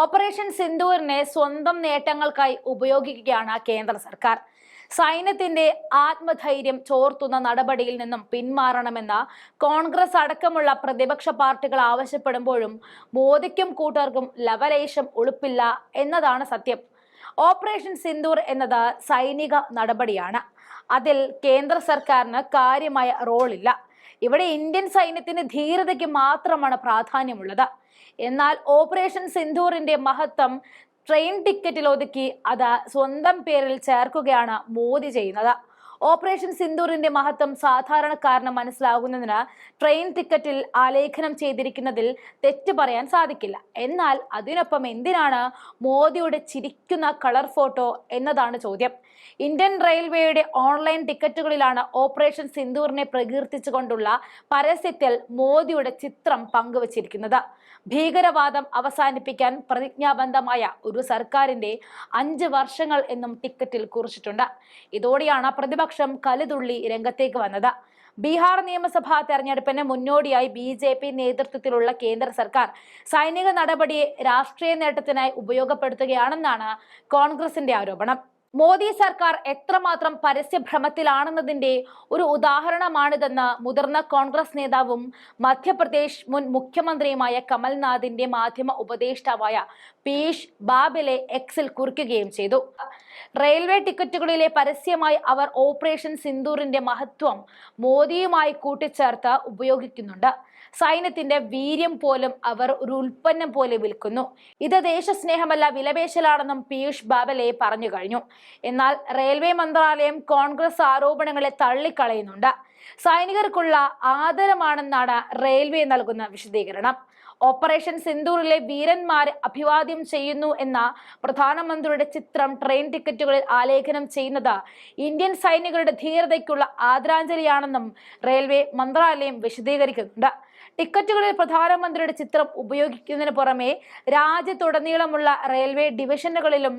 Operation സിന്ദൂറിനെ സ്വന്തം നേട്ടങ്ങൾക്കായി ഉപയോഗിക്കുകയാണ് കേന്ദ്ര സർക്കാർ. സൈന്യത്തിന്റെ ആത്മധൈര്യം ചോർത്തുന്ന നടപടിയിൽ നിന്നും പിന്മാറണമെന്ന കോൺഗ്രസ് അടക്കമുള്ള പ്രതിപക്ഷ പാർട്ടികൾ ആവശ്യപ്പെടുമ്പോഴും മോദിക്കും കൂട്ടർക്കും ലവലേശം ഉളുപ്പില്ല എന്നതാണ് സത്യം. ഓപ്പറേഷൻ സിന്ദൂർ എന്നത് സൈനിക നടപടിയാണ്. അതിൽ കേന്ദ്ര സർക്കാരിന് കാര്യമായ റോളില്ല. ഇവിടെ ഇന്ത്യൻ സൈന്യത്തിന് ധീരതയ്ക്ക് മാത്രമാണ് പ്രാധാന്യമുള്ളത്. എന്നാൽ ഓപ്പറേഷൻ സിന്ധൂറിന്റെ മഹത്വം ട്രെയിൻ ടിക്കറ്റിൽ ഒതുക്കി അത് സ്വന്തം പേരിൽ ചേർക്കുകയാണ് മോദി ചെയ്യുന്നത്. ഓപ്പറേഷൻ സിന്ദൂറിന്റെ മഹത്വം സാധാരണക്കാരന് മനസ്സിലാകുന്നതിന് ട്രെയിൻ ടിക്കറ്റിൽ ആലേഖനം ചെയ്തിരിക്കുന്നതിൽ തെറ്റ് പറയാൻ സാധിക്കില്ല. എന്നാൽ അതിനൊപ്പം എന്തിനാണ് മോദിയുടെ ചിരിക്കുന്ന കളർ ഫോട്ടോ എന്നതാണ് ചോദ്യം. ഇന്ത്യൻ റെയിൽവേയുടെ ഓൺലൈൻ ടിക്കറ്റുകളിലാണ് ഓപ്പറേഷൻ സിന്ദൂറിനെ പ്രകീർത്തിച്ചുകൊണ്ടുള്ള പരസ്യത്തിൽ മോദിയുടെ ചിത്രം പങ്കുവച്ചിരിക്കുന്നത്. ഭീകരവാദം അവസാനിപ്പിക്കാൻ പ്രതിജ്ഞാബന്ധമായ ഒരു സർക്കാരിന്റെ അഞ്ച് വർഷങ്ങൾ എന്നും ടിക്കറ്റിൽ കുറിച്ചിട്ടുണ്ട്. ഇതോടെയാണ് പ്രതിപക്ഷം കലുതുള്ളി രംഗത്തേക്ക് വന്നത്. ബീഹാർ നിയമസഭാ തെരഞ്ഞെടുപ്പിന് മുന്നോടിയായി ബി ജെ പി നേതൃത്വത്തിലുള്ള കേന്ദ്ര സർക്കാർ സൈനിക നടപടിയെ രാഷ്ട്രീയ നേട്ടത്തിനായി ഉപയോഗപ്പെടുത്തുകയാണെന്നാണ് കോൺഗ്രസിന്റെ ആരോപണം. മോദി സർക്കാർ എത്രമാത്രം പരസ്യഭ്രമത്തിലാണെന്നതിന്റെ ഒരു ഉദാഹരണമാണിതെന്ന് മുതിർന്ന കോൺഗ്രസ് നേതാവും മധ്യപ്രദേശ് മുൻ മുഖ്യമന്ത്രിയുമായ കമൽനാഥിന്റെ മാധ്യമ ഉപദേഷ്ടാവായ പീഷ് ബാബിലെ എക്സിൽ കുറിക്കുകയും ചെയ്തു. റെയിൽവേ ടിക്കറ്റുകളിലെ പരസ്യമായി അവർ ഓപ്പറേഷൻ സിന്ദൂറിന്റെ മഹത്വം മോദിയുമായി കൂട്ടിച്ചേർത്ത് ഉപയോഗിക്കുന്നുണ്ട്. സൈന്യത്തിന്റെ വീര്യം പോലും അവർ ഒരു ഉൽപ്പന്നം പോലെ വിൽക്കുന്നു. ഇത് ദേശസ്നേഹമല്ല വിലപേശലാണെന്നും പീയൂഷ് ബാബലെ പറഞ്ഞു കഴിഞ്ഞു. എന്നാൽ റെയിൽവേ മന്ത്രാലയം കോൺഗ്രസ് ആരോപണങ്ങളെ തള്ളിക്കളയുന്നുണ്ട്. സൈനികർക്കുള്ള ആദരമാണെന്നാണ് റെയിൽവേ നൽകുന്ന വിശദീകരണം. ഓപ്പറേഷൻ സിന്ദൂറിലെ വീരന്മാരെ അഭിവാദ്യം ചെയ്യുന്നു എന്ന പ്രധാനമന്ത്രിയുടെ ചിത്രം ട്രെയിൻ ടിക്കറ്റുകളിൽ ആലേഖനം ചെയ്യുന്നത് ഇന്ത്യൻ സൈനികരുടെ ധീരതയ്ക്കുള്ള ആദരാഞ്ജലിയാണെന്നും റെയിൽവേ മന്ത്രാലയം വിശദീകരിക്കുന്നുണ്ട്. ടിക്കറ്റുകളിൽ പ്രധാനമന്ത്രിയുടെ ചിത്രം ഉപയോഗിക്കുന്നതിന് പുറമെ രാജ്യത്തുടനീളമുള്ള റെയിൽവേ ഡിവിഷനുകളിലും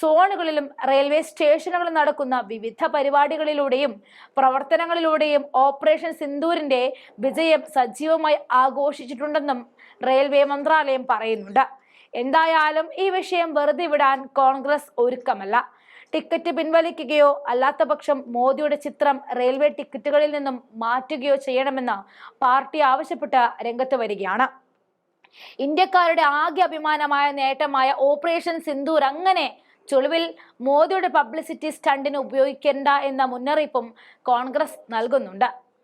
സോണുകളിലും റെയിൽവേ സ്റ്റേഷനുകളിൽ നടക്കുന്ന വിവിധ പരിപാടികളിലൂടെയും പ്രവർത്തനങ്ങളിലൂടെയും ഓപ്പറേഷൻ സിന്ദൂരിന്റെ വിജയം സജീവമായി ആഘോഷിച്ചിട്ടുണ്ടെന്നും റെയിൽവേ മന്ത്രാലയം പറയുന്നുണ്ട്. എന്തായാലും ഈ വിഷയം വെറുതെ വിടാൻ കോൺഗ്രസ് ഒരുക്കമല്ല. ടിക്കറ്റ് പിൻവലിക്കുകയോ അല്ലാത്ത പക്ഷം മോദിയുടെ ചിത്രം റെയിൽവേ ടിക്കറ്റുകളിൽ നിന്നും മാറ്റുകയോ ചെയ്യണമെന്ന് പാർട്ടി ആവശ്യപ്പെട്ട് രംഗത്ത് വരികയാണ്. ഇന്ത്യക്കാരുടെ ആകെ അഭിമാനമായ നേട്ടമായ ഓപ്പറേഷൻ സിന്ദൂർ അങ്ങനെ ചുളിവിൽ മോദിയുടെ പബ്ലിസിറ്റി സ്റ്റണ്ടിന് ഉപയോഗിക്കേണ്ട എന്ന മുന്നറിയിപ്പും കോൺഗ്രസ് നൽകുന്നുണ്ട്.